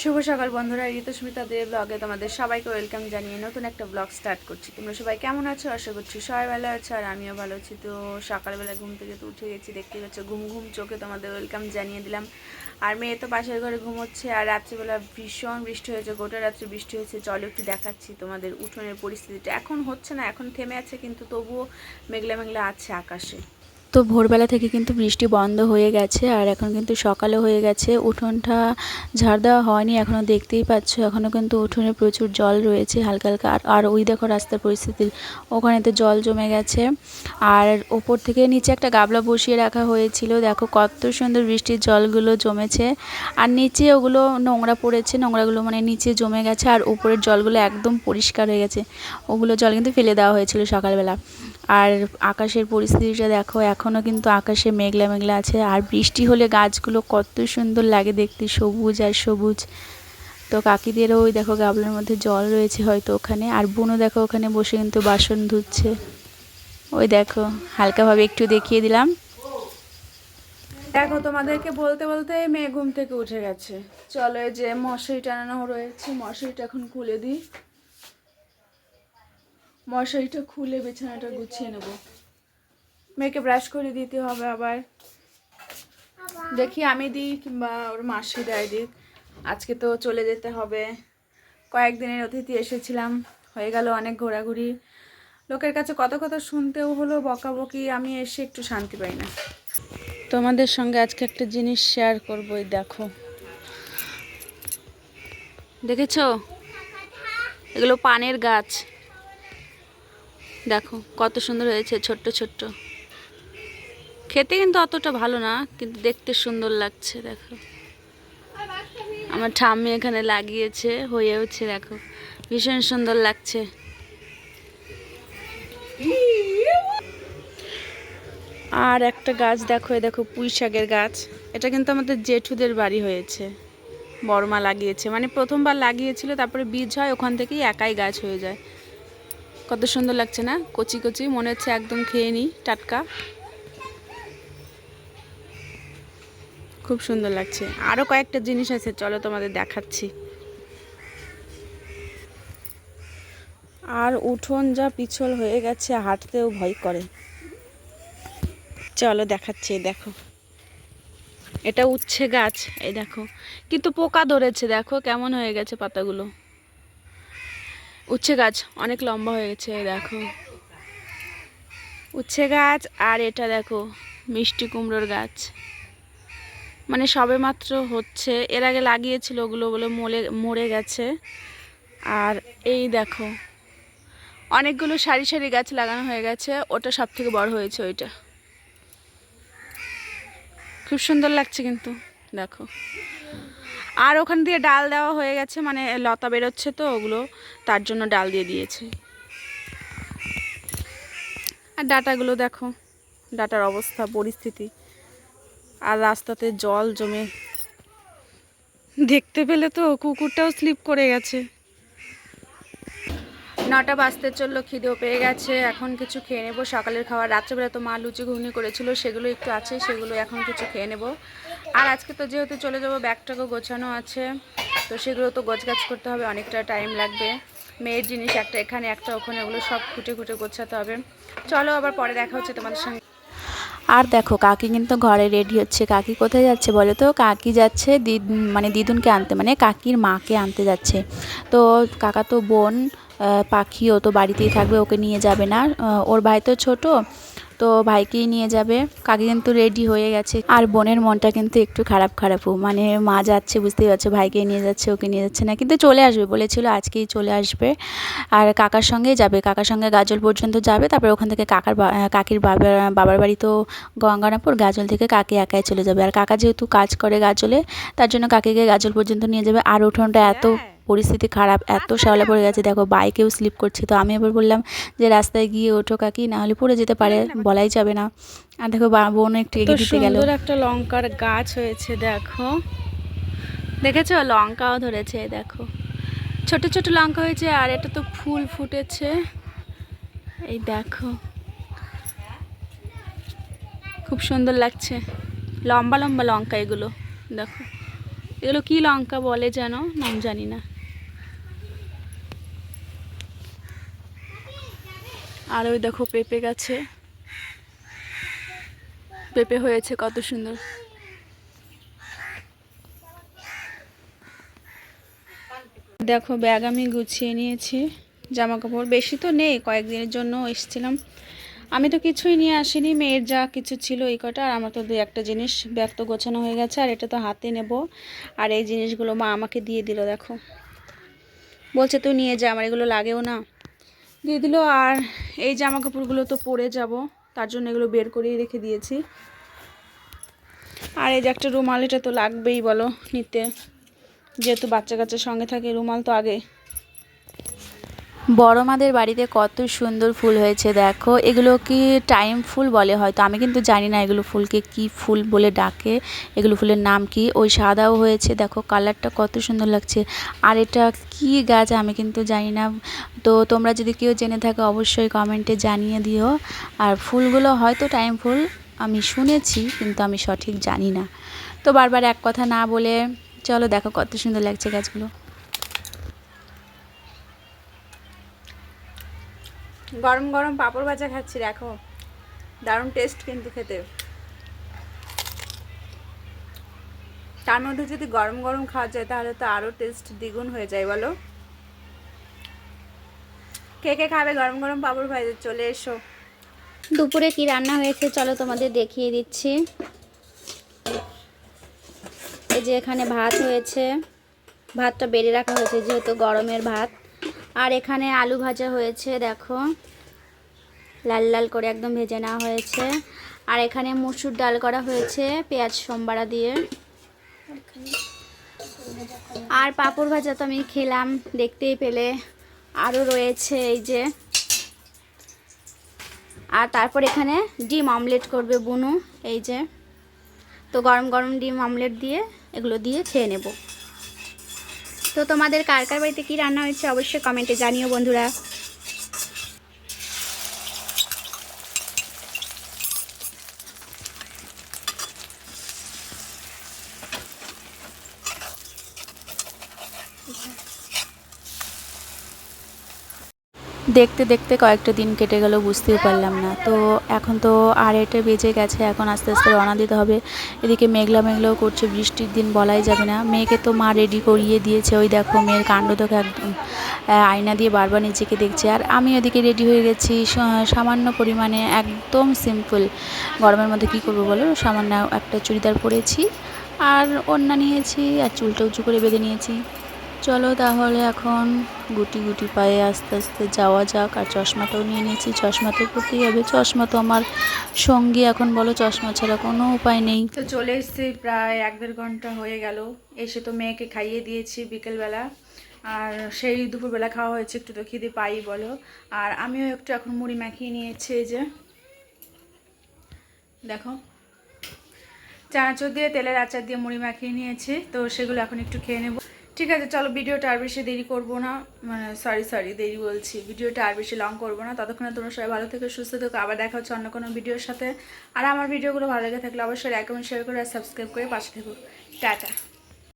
শুভ সকাল বন্ধুরা ঋতুস্মিতা দেব ব্লগে তোমাদের সবাইকে ওয়েলকাম জানিয়ে নতুন একটা ব্লগ স্টার্ট করছি। তোমরা সবাই কেমন আছো? আশা করছি সবাই ভালো আছো আর আমিও ভালো আছি। তো সকালবেলা ঘুম থেকে তো উঠে গেছি দেখতে পাচ্ছ ঘুম ঘুম চোখে তোমাদের ওয়েলকাম জানিয়ে দিলাম। আর মেয়ে তো পাশের ঘরে ঘুমোচ্ছে আর রাত্রিবেলা ভীষণ বৃষ্টি হয়েছে, গোটা রাত্রি বৃষ্টি হয়েছে। চলো একটু দেখাচ্ছি তোমাদের উঠোনের পরিস্থিতিটা। এখন হচ্ছে না, এখন থেমে আছে কিন্তু তবুও মেঘলা মেঘলা আছে আকাশে। তো ভোরবেলা থেকে কিন্তু বৃষ্টি বন্ধ হয়ে গেছে আর এখন কিন্তু সকালও হয়ে গেছে। উঠোনটা ঝাড় দেওয়া হয়নি এখনও দেখতেই পাচ্ছ এখনও কিন্তু উঠোনে প্রচুর জল রয়েছে হালকা হালকা। আর ওই দেখো রাস্তার পরিস্থিতি, ওখানে তো জল জমে গেছে। আর ওপর থেকে নিচে একটা গাবলা বসিয়ে রাখা হয়েছিল, দেখো কত সুন্দর বৃষ্টির জলগুলো জমেছে। আর নিচে ওগুলো নোংরা পড়েছে, নোংরাগুলো মানে নিচে জমে গেছে আর উপরের জলগুলো একদম পরিষ্কার হয়ে গেছে। ওগুলো জল কিন্তু ফেলে দেওয়া হয়েছিল সকালবেলা। আর আকাশের পরিস্থিতিটা দেখো এখনও কিন্তু আকাশে মেঘলা মেঘলা আছে। আর বৃষ্টি হলে গাছগুলো কত সুন্দর লাগে দেখতে, সবুজ আর সবুজ। তো কাকিদেরও ওই দেখো গাবলার মধ্যে জল রয়েছে হয়তো ওখানে। আর বোনও দেখো ওখানে বসে কিন্তু বাসন ধুচ্ছে। ওই দেখো, হালকাভাবে একটু দেখিয়ে দিলাম। দেখো, তোমাদেরকে বলতে বলতে মেয়ে ঘুম থেকে উঠে গেছে। চলো যে মশারি টানানো রয়েছে, মশারিটা এখন খুলে দিই। মশারিটা খুলে বিছানাটা গুছিয়ে নেব। মেয়েকে ব্রাশ করে দিতে হবে আবার। দেখি আমি দিই কিংবা ওর মাসি দেয় দিক। আজকে তো চলে যেতে হবে। কয়েকদিনের অতিথি এসেছিলাম। হয়ে গেল অনেক ঘোরাঘুরি। লোকের কাছে কত কথা শুনতেও হলো, বকাবকি। আমি এসে একটু শান্তি পাই না। তোমাদের সঙ্গে আজকে একটা জিনিস শেয়ার করব দেখো। দেখেছ? এগুলো পানের গাছ। দেখো, কত সুন্দর হয়েছে, ছোট্ট ছোট্ট। খেতে কিন্তু অতটা ভালো না, কিন্তু দেখতে সুন্দর লাগছে, দেখো। আমার ঠাম্মি এখানে লাগিয়েছে, হয়েওছে, দেখো। ভীষণ সুন্দর লাগছে। আর একটা গাছ দেখো দেখো, পুঁই শাকের গাছ। এটা কিন্তু আমাদের জেঠুদের বাড়ি হয়েছে। বড়মা লাগিয়েছে। মানে প্রথমবার লাগিয়েছিল, তারপরে বীজ হয়, ওখান থেকেই একাই গাছ হয়ে যায়। কত সুন্দর লাগছে না? কচি কচি, মনে হচ্ছে একদম খেয়ে নিই, টাটকা। খুব সুন্দর লাগছে। আরও কয়েকটা জিনিস আছে, চলো তোমাদের দেখাচ্ছি। আর উঠোন যা পিছল হয়ে গেছে, হাঁটতেও ভয় করে। চলো দেখাচ্ছি দেখো। এটা উচ্ছে গাছ, এই দেখো। কিন্তু পোকা ধরেছে, দেখো কেমন হয়ে গেছে পাতাগুলো। উচ্ছে গাছ অনেক লম্বা হয়ে গেছে দেখো। উচ্ছে গাছ আর এটা দেখো, মিষ্টি কুমড়োর গাছ। মানে সবে মাত্র হচ্ছে, এর আগে লাগিয়েছিল ওগুলো বলে মরে মরে গেছে। আর এই দেখো, অনেকগুলো সারি সারি গাছ লাগানো হয়ে গেছে, ওটা সব থেকে বড় হয়েছে ওইটা। খুব সুন্দর লাগছে কিন্তু, দেখো। আর ওখান দিয়ে ডাল দেওয়া হয়ে গেছে মানে লতা বেরোচ্ছে তো ওগুলো, তার জন্য ডাল দিয়ে দিয়েছে। আর ডাটাগুলো দেখো, ডাটার অবস্থা, পরিস্থিতি। আর রাস্তাতে জল জমে। দেখতে পেলে তো কুকুরটাও স্লিপ করে গেছে। নটা বাজতে চলল, খিদেও পেয়ে গেছে। এখন কিছু খেয়ে নেব। সকালের খাবার, রাত্রেবেলা তো মা লুচি ঘুগনি করেছিল, সেগুলো একটু আছে, সেগুলো এখন কিছু খেয়ে নেব। আর আজকে তো যেহেতু চলে যাব, ব্যাগটাকেও গোছানো আছে। তো সেগুলো তো গোছগাছ করতে হবে, অনেকটা টাইম লাগবে। মেয়ের জিনিস একটা এখানে, একটা ওখানে, ওগুলো সব খুঁটে খুঁটে গোছাতে হবে। চলো আবার পরে দেখা হচ্ছে তোমাদের সঙ্গে। আর দেখো, কাকি কিন্তু ঘরে রেডি হচ্ছে। কাকি কোথায় যাচ্ছে বলো তো? কাকি যাচ্ছে দিদ মানে দিদুনকে আনতে মানে কাকির মাকে আনতে যাচ্ছে। তো কাকা তো বোন পাখিও তো বাড়িতেই থাকবে, ওকে নিয়ে যাবে না। ওর ভাই তো ছোট তো ভাইকেই নিয়ে যাবে। কাকি কিন্তু রেডি হয়ে গেছে। আর বোনের মনটা কিন্তু একটু খারাপ খারাপও মানে মা যাচ্ছে, বুঝতেই পারছ, ভাইকে নিয়ে যাচ্ছে, ওকে নিয়ে যাচ্ছে না। কিন্তু চলে আসবে, বলেছিল আজকেই চলে আসবে। আর কাকার সঙ্গেই যাবে। কাকার সঙ্গে গাজল পর্যন্ত যাবে। তারপরে ওখান থেকে কাকার কাকির বাবার বাবার বাড়ি তো গঙ্গারামপুর। গাজল থেকে কাকি একাই চলে যাবে। আর কাকা যেহেতু কাজ করে গাজলে, তার জন্য কাকিকে গাজল পর্যন্ত নিয়ে যাবে। আর উঠোনটা এত পরিস্থিতি খারাপ এত শ্যাওলা পড়ে গেছে দেখো বাইকেও স্লিপ করছে তো আমি এবার বললাম যে রাস্তায় গিয়ে ওঠো কাকি না হলে পড়ে যেতে পারে বলাই যাবে না। আর দেখো বা- বোন একটু এগিয়ে দিতে গেল। একটা লঙ্কার গাছ হয়েছে দেখো। দেখেছ? লঙ্কাও ধরেছে দেখো। ছোট ছোট লঙ্কা হয়েছে আর এটা তো ফুল ফুটেছে। এই দেখো। খুব সুন্দর লাগছে। লম্বা লম্বা লঙ্কা এগুলো দেখো। এগুলো কি লঙ্কা বলে যেন? নাম জানি না। আর ওই দেখো পেঁপে গাছে। পেঁপে হয়েছে কত সুন্দর। দেখো ব্যাগ আমি গুছিয়ে নিয়েছি জামা কাপড় বেশি তো নেই, কয়েকদিনের জন্য এসেছিলাম। আমি তো কিছুই নিয়ে আসিনি, মেয়ের যা কিছু ছিল এই কটা। আর আমার তো দু একটা জিনিস ব্যাগ তো গোছানো হয়ে গেছে, আর এটা তো হাতে নেব। আর এই জিনিসগুলো মা আমাকে দিয়ে দিল, দেখো। বলছে, তুই নিয়ে যা, আমার এগুলো লাগেও না। দিয়ে দিল, আর এই জামা কাপড়গুলো তো পরে যাব, তার জন্য এগুলো বের করেই রেখে দিয়েছি। আর এই যে একটা রুমাল, এটা তো লাগবেই বলো নিতে। যেহেতু বাচ্চা কাচ্চার সঙ্গে থাকে, রুমাল তো আগে বড় মাদের বাড়িতে কত সুন্দর ফুল হয়েছে, দেখো। এগুলো কি টাইম ফুল বলে হয়তো? আমি কিন্তু জানি না এগুলো ফুলকে কি ফুল বলে ডাকে। এগুলো ফুলের নাম কি? ওই সাদাও হয়েছে, দেখো। কালারটা কত সুন্দর লাগছে। আর এটা কি গাছ আমি কিন্তু জানি না। তো তোমরা যদি কেউ জেনে থাকো, অবশ্যই কমেন্টে জানিয়ে দিও। আর ফুলগুলো হয়তো টাইম ফুল, আমি শুনেছি, কিন্তু আমি সঠিক জানি না। তো বারবার এক কথা না বলে, চলো দেখো কত সুন্দর লাগছে গাছগুলো। গরম গরম পাঁপড় ভাজা খাচ্ছি, দেখো। দারুণ টেস্ট কিন্তু খেতে। তার মধ্যে যদি গরম গরম খাওয়া যায়, তাহলে তো আরও টেস্ট দ্বিগুণ হয়ে যায়, বলো। কে কে খাবে গরম গরম পাঁপড় ভাজা? চলে এসো। দুপুরে কি রান্না হয়েছে? চলো তোমাদের দেখিয়ে দিচ্ছি। এই যে এখানে ভাত হয়েছে। ভাতটা বেড়ে রাখা হয়েছে, যেহেতু গরমের ভাত। আর এখানে আলু ভাজা হয়েছে, দেখো। লাল লাল করে একদম ভেজে নেওয়া হয়েছে। আর এখানে মুসুর ডাল করা হয়েছে, পেঁয়াজ সোমবারা দিয়ে। আর পাঁপড় ভাজা তো আমি খেলাম, দেখতেই পেলে। আরও রয়েছে এই যে। আর তারপর এখানে ডিম অমলেট করবে বুনু, এই যে। তো গরম গরম ডিম অমলেট দিয়ে এগুলো দিয়ে খেয়ে নেব। তো তোমাদের কার কার বাড়িতে কী রান্না হয়েছে অবশ্যই কমেন্টে জানিও বন্ধুরা। দেখতে দেখতে কয়েকটা দিন কেটে গেল, বুঝতেই পারলাম না। তো এখন তো আড়াইটে বেজে গেছে, এখন আস্তে আস্তে রওনা দিতে হবে। এদিকে মেঘলা মেঘলাও করছে, বৃষ্টির দিন বলাই যাবে না। মেয়েকে তো মা রেডি করিয়ে দিয়েছে, ওই দেখো মেয়ের কাণ্ড দেখো একদম আয়না দিয়ে বারবার নিজেকে দেখছে। আর আমি ওদিকে রেডি হয়ে গেছি সামান্য পরিমাণে একদম সিম্পল গরমের মধ্যে কী করব বলো? সামান্য একটা চুড়িদার পরেছি, আর ওড়না নিয়েছি, আর চুলটা উঁচু করে বেঁধে নিয়েছি। চলো তাহলে এখন গুটি গুটি পায়ে আস্তে আস্তে যাওয়া যাক, আর চশমাটাও নিয়ে নিয়েছি। চশমা তো পরতেই হবে। চশমা তো আমার সঙ্গী এখন বলো, চশমা ছাড়া কোনো উপায় নেই। তো চলে এসেছি প্রায় এক দেড় ঘণ্টা হয়ে গেল। এসে তো মেয়েকে খাইয়ে দিয়েছি বিকেলবেলা। আর সেই দুপুরবেলা খাওয়া হয়েছে, একটু তো খিদে পাই বলো। আর আমিও একটু এখন মুড়ি মাখিয়ে নিয়েছি, এই যে। দেখো। চানাচুর দিয়ে, তেলের আচার দিয়ে মুড়ি মাখিয়ে নিয়েছি। তো সেগুলো এখন একটু খেয়ে নেব। ঠিক আছে, চলো ভিডিওটা আর বেশি দেরি করব না। মানে সরি সরি দেরি বলছি। ভিডিওটা আর বেশি লং করব না। ততক্ষণে তোমরা সবাই ভালো থেকে, সুস্থ থেকো। আবার দেখা হচ্ছে অন্য কোনো ভিডিওর সাথে। আর আমার ভিডিওগুলো ভালো লেগে থাকলে অবশ্যই রেকমেন্ড শেয়ার করে, আর সাবস্ক্রাইব করে পাশে থেকো। টাটা।